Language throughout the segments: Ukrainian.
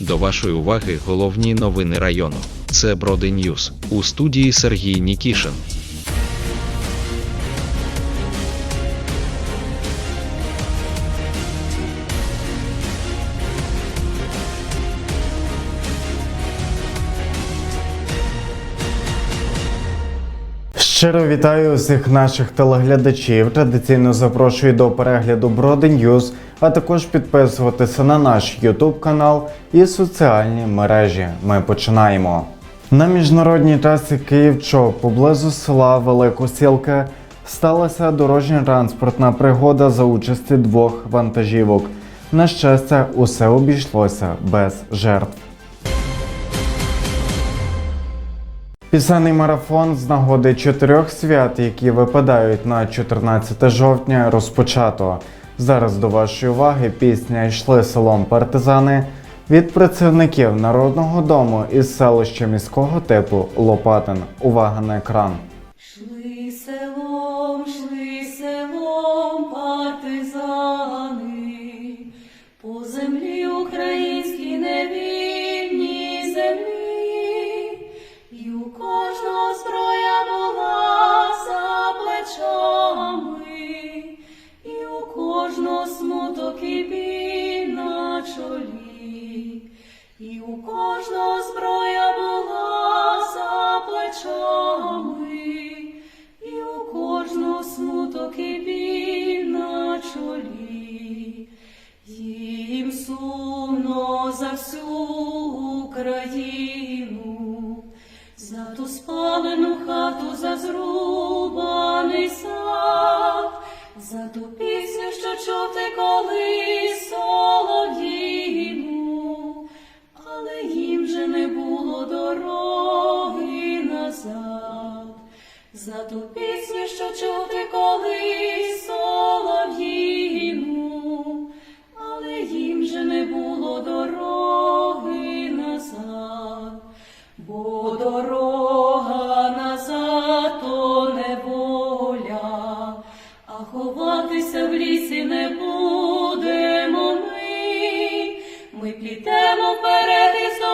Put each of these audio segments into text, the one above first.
До вашої уваги головні новини району. Це Броди Ньюз у студії Сергій Нікішин. Щиро вітаю усіх наших телеглядачів. Традиційно запрошую до перегляду Броди Ньюз, а також підписуватися на наш YouTube канал і соціальні мережі. Ми починаємо. На міжнародній трасі Київ-Чоп поблизу села Великосілки сталася дорожньо-транспортна пригода за участі двох вантажівок. На щастя, усе обійшлося без жертв. Пісенний марафон з нагоди чотирьох свят, які випадають на 14 жовтня, розпочато. Зараз до вашої уваги пісня йшли селом партизани від працівників народного дому із селища міського типу Лопатин. Увага на екран. Шли селом, шли селом партизани, по землі українській невільній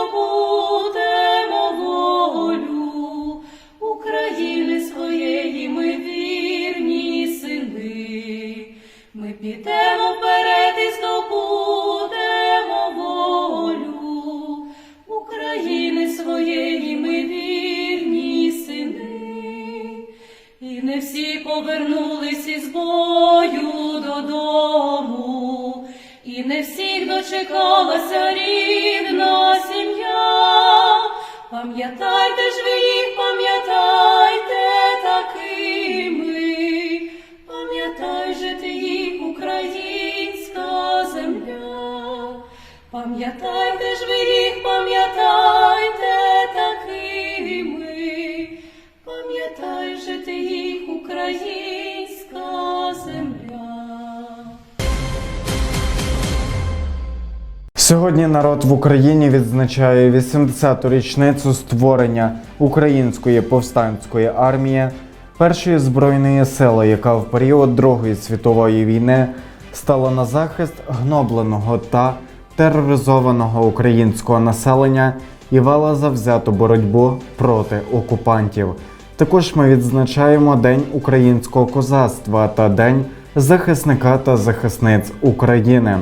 здобудемо волю України своєї ми вірні сини. Ми підемо вперед і здобудемо волю України своєї ми вірні сини. І не всі повернулись із бою додому, і не всіх дочекалася рідна сім'я. Пам'ятайте ж ви їх, пам'ятайте такими, пам'ятай же ти їх, українська земля. Пам'ятайте ж ви їх, пам'ятайте Сьогодні народ в Україні відзначає 80-ту річницю створення Української повстанської армії, першої збройної сили, яка в період Другої світової війни стала на захист гнобленого та тероризованого українського населення і вела завзяту боротьбу проти окупантів. Також ми відзначаємо День українського козацтва та День захисника та захисниць України.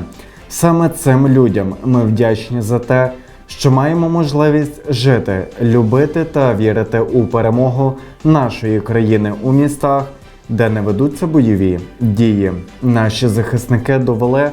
Саме цим людям ми вдячні за те, що маємо можливість жити, любити та вірити у перемогу нашої країни у містах, де не ведуться бойові дії. Наші захисники довели,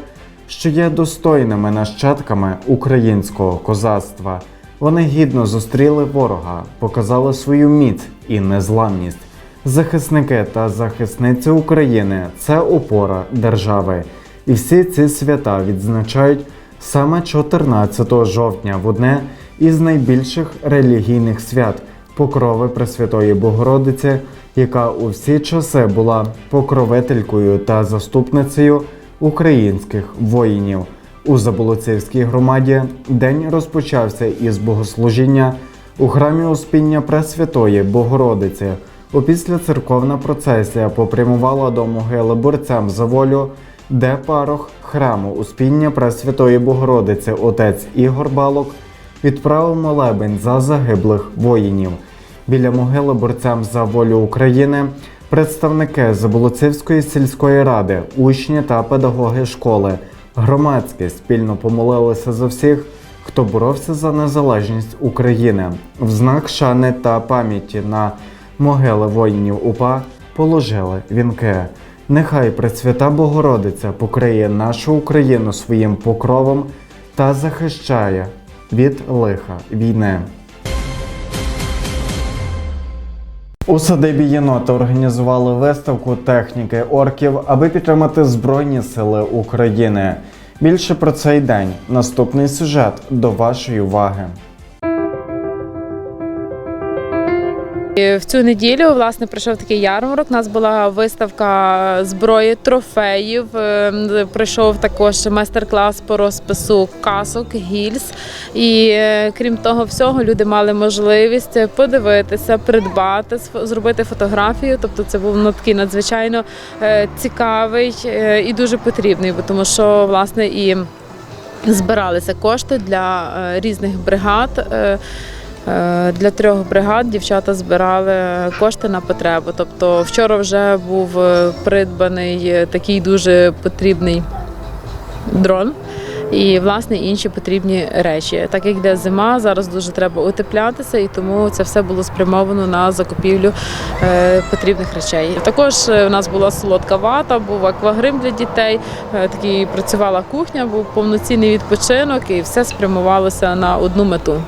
що є достойними нащадками українського козацтва. Вони гідно зустріли ворога, показали свою міць і незламність. Захисники та захисниці України це опора держави. І всі ці свята відзначають саме 14 жовтня в одне із найбільших релігійних свят Покрови Пресвятої Богородиці, яка у всі часи була покровителькою та заступницею українських воїнів. У Заболоцівській громаді день розпочався із богослужіння у храмі Успіння Пресвятої Богородиці. Опісля церковна процесія попрямувала до могили борцям за волю де парох храму Успіння Пресвятої Богородиці отець Ігор Балок відправив молебень за загиблих воїнів. Біля могили борцям за волю України представники Заболоцівської сільської ради, учні та педагоги школи, громадські спільно помолилися за всіх, хто боровся за незалежність України. В знак шани та пам'яті на могили воїнів УПА положили вінки. Нехай Пресвята Богородиця покриє нашу Україну своїм покровом та захищає від лиха війни. У садибі єнота організували виставку техніки орків, аби підтримати Збройні Сили України. Більше про цей день. Наступний сюжет до вашої уваги. В цю неділю власне пройшов такий ярмарок. У нас була виставка зброї, трофеїв. Ем, Пройшов також майстер-клас по розпису касок, гільз. І е, крім того всього, люди мали можливість подивитися, придбати, зробити фотографію. Тобто, це був ну, такий надзвичайно е, цікавий е, і дуже потрібний, тому що власне і збиралися кошти для різних бригад. Е, Для трьох бригад дівчата збирали кошти на потребу. Тобто вчора вже був е, придбаний е, такий дуже потрібний дрон. І власне інші потрібні речі. Так як йде зима, зараз дуже треба утеплятися, і тому це все було спрямовано на закупівлю потрібних речей. Також у нас була солодка вата, був аквагрим для дітей. Такий працювала кухня, був повноцінний відпочинок, і все спрямувалося на одну мету.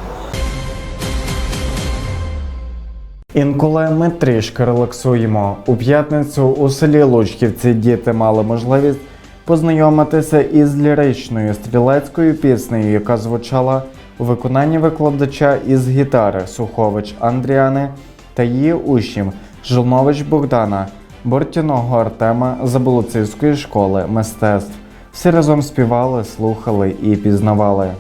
Інколи ми трішки релаксуємо. У п'ятницю у селі Лучківці діти мали можливість познайомитися із ліричною стрілецькою піснею, яка звучала у виконанні викладача із гітари Сухович Андріани та її учнів Жилнович Богдана, Бортяного Артема Заболоцівської школи мистецтв. Всі разом співали, слухали і пізнавали.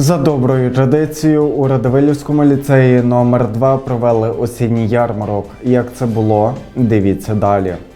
За доброю традицією у Радивилівському ліцеї номер 2 провели осінній ярмарок. Як це було, дивіться далі. –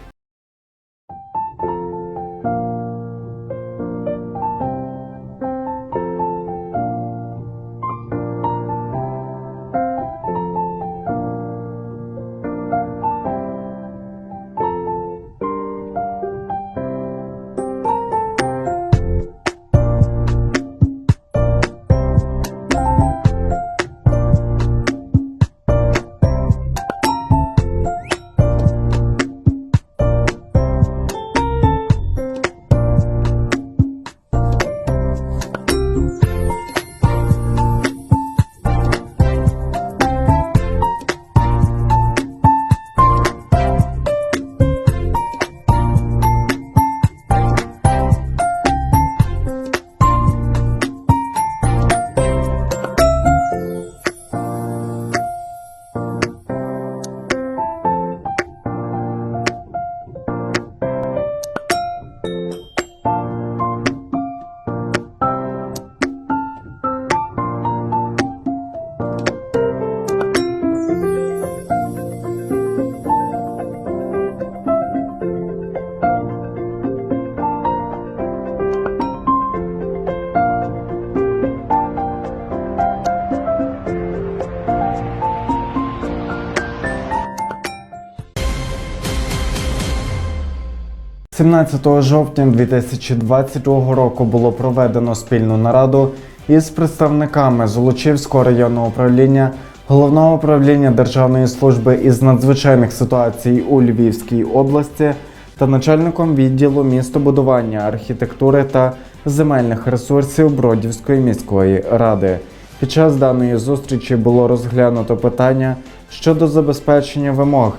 17 жовтня 2022 року було проведено спільну нараду із представниками Золочівського районного управління, головного управління Державної служби із надзвичайних ситуацій у Львівській області та начальником відділу містобудування, архітектури та земельних ресурсів Бродівської міської ради. Під час даної зустрічі було розглянуто питання щодо забезпечення вимог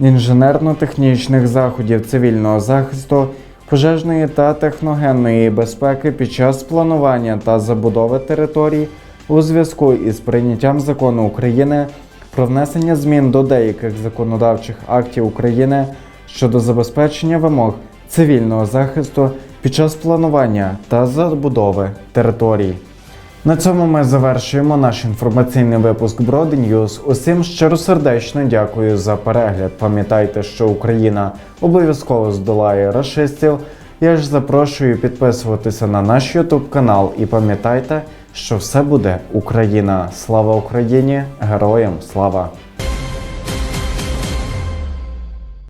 інженерно-технічних заходів цивільного захисту, пожежної та техногенної безпеки під час планування та забудови територій у зв'язку із прийняттям закону України про внесення змін до деяких законодавчих актів України щодо забезпечення вимог цивільного захисту під час планування та забудови територій. На цьому ми завершуємо наш інформаційний випуск Броди Усім Усім щиросердечно дякую за перегляд. Пам'ятайте, що Україна обов'язково здолає расистів. Я ж запрошую підписуватися на наш YouTube канал і пам'ятайте, що все буде Україна. Слава Україні! Героям слава!